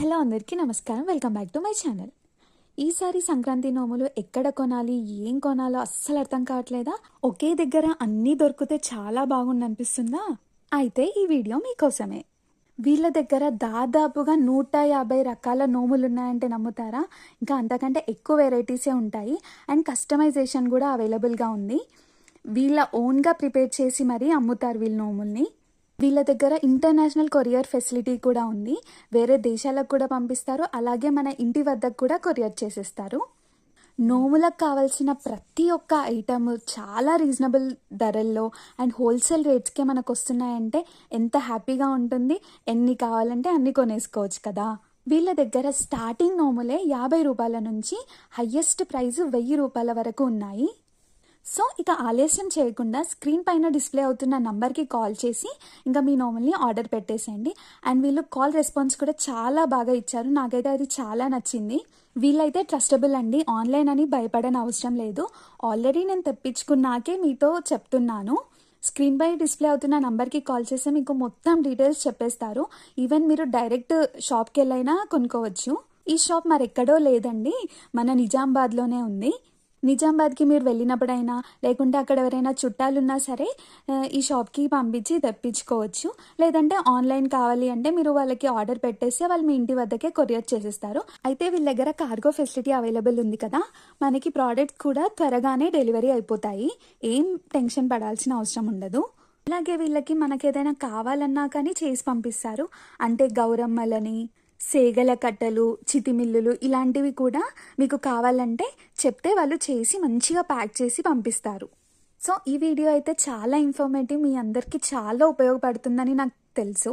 Hello అందరికీ నమస్కారం. Welcome back to my channel ఈసారి సంక్రాంతి నోములు ఎక్కడ కొనాలి ఏం కొనాలో అస్సలు అర్థం కావట్లేదా? ఒకే దగ్గర అన్నీ దొరికితే చాలా బాగుండి అనిపిస్తుందా అయితే ఈ వీడియో మీకోసమే. వీళ్ళ దగ్గర దాదాపుగా నూట యాభై రకాల నోములు ఉన్నాయంటే నమ్ముతారా? ఇంకా అంతకంటే ఎక్కువ వెరైటీసే ఉంటాయి. అండ్ కస్టమైజేషన్ కూడా అవైలబుల్గా ఉంది. వీళ్ళ ఓన్గా ప్రిపేర్ చేసి మరీ అమ్ముతారు వీళ్ళ నోముల్ని. వీళ్ళ దగ్గర ఇంటర్నేషనల్ కొరియర్ ఫెసిలిటీ కూడా ఉంది. వేరే దేశాలకు కూడా పంపిస్తారు. అలాగే మన ఇంటి వద్దకు కూడా కొరియర్ చేసేస్తారు. నోములకు కావాల్సిన ప్రతి ఒక్క ఐటమ్ చాలా రీజనబుల్ ధరల్లో అండ్ హోల్సేల్ రేట్స్కే మనకు వస్తున్నాయంటే ఎంత హ్యాపీగా ఉంటుంది. ఎన్ని కావాలంటే అన్ని కొనేసుకోవచ్చు కదా. వీళ్ళ దగ్గర స్టార్టింగ్ నోములే యాభై రూపాయల నుంచి హయ్యెస్ట్ ప్రైస్ వెయ్యి రూపాయల వరకు ఉన్నాయి. సో ఇక ఆలస్యం చేయకుండా స్క్రీన్ పైన డిస్ప్లే అవుతున్న నంబర్కి కాల్ చేసి ఇంకా మీ నోమల్ని ఆర్డర్ పెట్టేసేయండి. అండ్ వీళ్ళు కాల్ రెస్పాన్స్ కూడా చాలా బాగా ఇచ్చారు. నాకైతే అది చాలా నచ్చింది. వీళ్ళైతే ట్రస్టబుల్ అండి. ఆన్లైన్ అని భయపడని అవసరం లేదు. ఆల్రెడీ నేను తెప్పించుకున్నాకే మీతో చెప్తున్నాను. స్క్రీన్ పై డిస్ప్లే అవుతున్న నంబర్కి కాల్ చేస్తే మీకు మొత్తం డీటెయిల్స్ చెప్పేస్తారు. ఈవెన్ మీరు డైరెక్ట్ షాప్కి వెళ్ళైనా కొనుక్కోవచ్చు. ఈ షాప్ మరెక్కడో లేదండి. మన నిజామాబాద్లోనే ఉంది. నిజామాబాద్కి మీరు వెళ్ళినప్పుడైనా లేకుంటే అక్కడ ఎవరైనా చుట్టాలున్నా సరే ఈ షాప్కి పంపించి తెప్పించుకోవచ్చు. లేదంటే ఆన్లైన్ కావాలి అంటే మీరు వాళ్ళకి ఆర్డర్ పెట్టేస్తే వాళ్ళు మీ ఇంటి వద్దకే కొరియర్ చేసేస్తారు. అయితే వీళ్ళ దగ్గర కార్గో ఫెసిలిటీ అవైలబుల్ ఉంది కదా మనకి ప్రోడక్ట్స్ కూడా త్వరగానే డెలివరీ అయిపోతాయి. ఏం టెన్షన్ పడాల్సిన అవసరం ఉండదు. అలాగే వీళ్ళకి మనకేదైనా ఏదైనా కావాలన్నా కానీ చేసి పంపిస్తారు. అంటే గౌరమ్మలని సేగల కట్టలు చితిమిల్లులు ఇలాంటివి కూడా మీకు కావాలంటే చెప్తే వాళ్ళు చేసి మంచిగా ప్యాక్ చేసి పంపిస్తారు. సో ఈ వీడియో అయితే చాలా ఇన్ఫర్మేటివ్ మీ అందరికీ చాలా ఉపయోగపడుతుందని నాకు తెలుసు.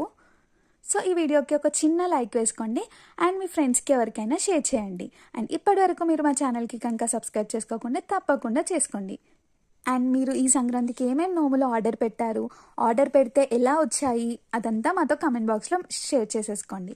సో ఈ వీడియోకి ఒక చిన్న లైక్ వేసుకోండి అండ్ మీ ఫ్రెండ్స్కి ఎవరికైనా షేర్ చేయండి. అండ్ ఇప్పటి వరకు మీరు మా ఛానల్కి కనుక సబ్స్క్రైబ్ చేసుకోకుండా తప్పకుండా చేసుకోండి. అండ్ మీరు ఈ సంక్రాంతికి ఏమేమి నోములు ఆర్డర్ పెట్టారు ఆర్డర్ పెడితే ఎలా వచ్చాయి అదంతా మాతో కమెంట్ బాక్స్లో షేర్ చేసేసుకోండి.